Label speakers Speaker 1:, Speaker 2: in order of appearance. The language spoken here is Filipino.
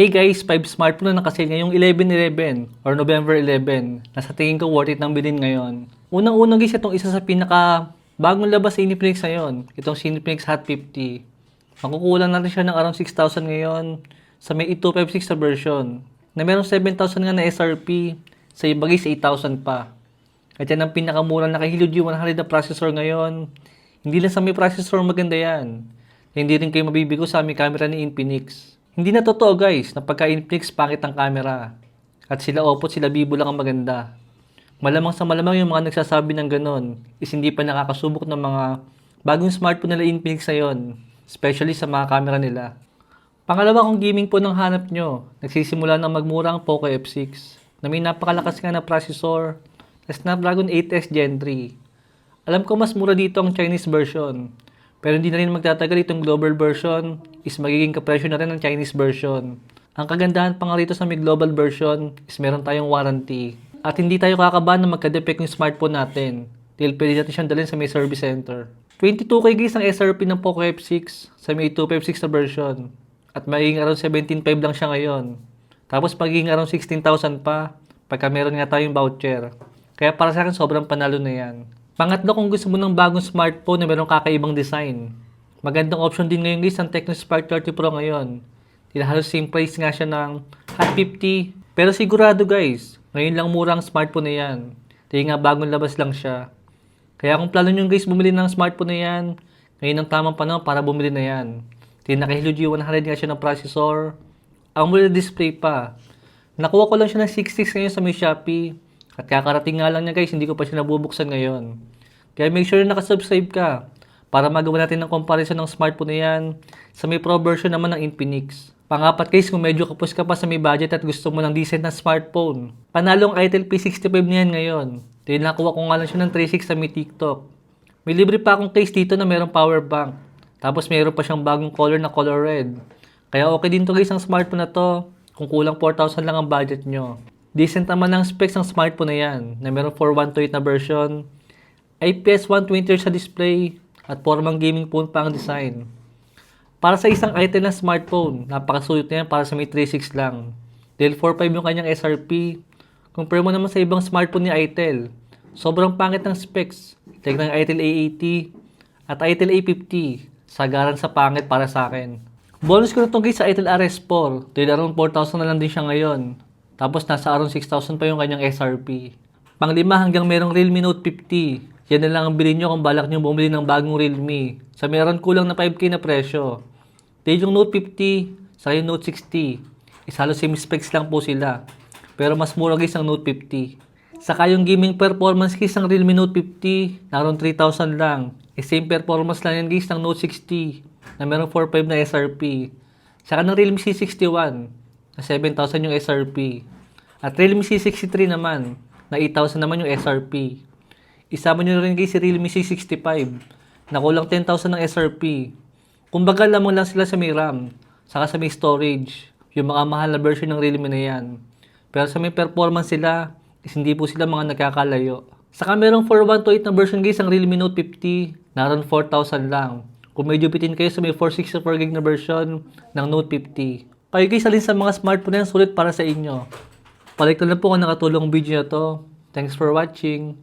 Speaker 1: Hey guys, 5 smartphone na nakasale ngayong 11-11 or November 11. Nasa tingin ko worth it nang bilhin ngayon. Unang-unang guys, itong isa sa pinaka bagong labas sa Infinix ngayon. Itong Infinix Hot 50. Makukulang natin siya ng around 6,000 ngayon sa may 256 na version. Na meron 7,000 nga na SRP. Sa iba guys, 8,000 pa. At yan ang pinakamurang naka-Helio G100 na processor ngayon. Hindi lang sa may processor maganda yan. Hindi rin kayo mabibigo sa may camera ni Infinix. Hindi na totoo guys na pagka Infinix pangit ang camera. At sila Oppo, sila Vivo lang ang maganda. Malamang sa malamang yung mga nagsasabi ng ganon is hindi pa nakakasubok ng mga bagong smartphone nila Infinix ngayon. Especially sa mga camera nila. Pangalawa kung gaming po ng hanap nyo, nagsisimula na magmura ang Poco F6 na may napakalakas nga na processor na Snapdragon 8S Gen 3. Alam ko mas mura dito ang Chinese version. Pero hindi na rin magtatagal itong global version is magiging kapresyo na rin ang Chinese version. Ang kagandahan pa nga rito sa may global version is meron tayong warranty. At hindi tayo kakabahan na magka-defect yung smartphone natin. Dahil pwede natin siyang dalhin sa may service center. 22k guys ang SRP ng Poco F6 sa may 256 na version. At magiging around 17.5 lang siya ngayon. Tapos magiging around 16,000 pa pagka meron nga tayong voucher. Kaya para sa akin sobrang panalo na yan. Pangatlo kung gusto mo ng bagong smartphone na merong kakaibang design. Magandang option din ngayon guys ang Tecno Spark 30 Pro ngayon. Dahil halos same price nga siya ng Hot 50. Pero sigurado guys, ngayon lang murang smartphone na yan. Dahil nga bagong labas lang siya. Kaya kung plano nyo guys bumili ng smartphone na yan, ngayon ang tamang panahon para bumili na yan. Dahil naka-Helio G100 nga siya ng processor. Ang mula display pa. Nakuha ko lang siya ng 66 ngayon sa may Shopee. At kakarating nga lang niya guys, hindi ko pa siya nabubuksan ngayon. Kaya make sure na nakasubscribe ka para magawa natin ng comparison ng smartphone na yan sa may pro version naman ng Infinix. Pangapat guys, kung medyo kapos ka pa sa may budget at gusto mo ng decent na smartphone, panalong Itel P65 na yan ngayon. Dahil nakuha ko nga lang siya ng 3.6 sa may TikTok. May libre pa akong case dito na mayroong power bank. Tapos mayroon pa siyang bagong color na color red. Kaya okay din to guys ang smartphone na to kung kulang 4,000 lang ang budget nyo. Decent naman ang specs ng smartphone na yan na meron 4128 na version, IPS 120 Hz sa display, at formang gaming phone pa ang design. Para sa isang item na smartphone, napakasulit na yan para sa may 3.6 lang. Dahil 4.5 yung kanyang SRP. Compare mo naman sa ibang smartphone ni Itel. Sobrang pangit ng specs. Like ng Itel A80 at Itel A50. Sagaran sa pangit para sa akin. Bonus ko na itong guys sa Itel RS4. Dahil around 4,000 na lang din siya ngayon. Tapos nasa around 6,000 pa yung kanyang SRP. Panglima hanggang merong Realme Note 50. Yan na lang ang bilhin nyo kung balak nyo bumili ng bagong Realme. Sa meron kulang na 5K na presyo. Dahil yung Note 50 sa yung Note 60, is halos same specs lang po sila. Pero mas mura guys ang Note 50. Saka yung gaming performance guys ng Realme Note 50, na around 3,000 lang. Eh, same performance lang yan guys ng Note 60 na meron 4.5 na SRP. Saka ng Realme C61 na 7,000 yung SRP. At Realme C63 naman na 8,000 naman yung SRP. Isama nyo rin guys si Realme C65 na kulang 10,000 ng SRP. Kumbaga lamang lang sila sa may RAM, saka sa may storage, yung mga mahal na version ng Realme na yan. Pero sa may performance sila, is hindi po sila mga nagkakalayo. Saka merong 4128 na version guys ang Realme Note 50, na around 4,000 lang. Kung medyo bitin kayo sa may 464GB na version ng Note 50. Kayo guys, alin sa mga smartphone na sulit para sa inyo. Palik na po kung nakatulong video na to. Thanks for watching.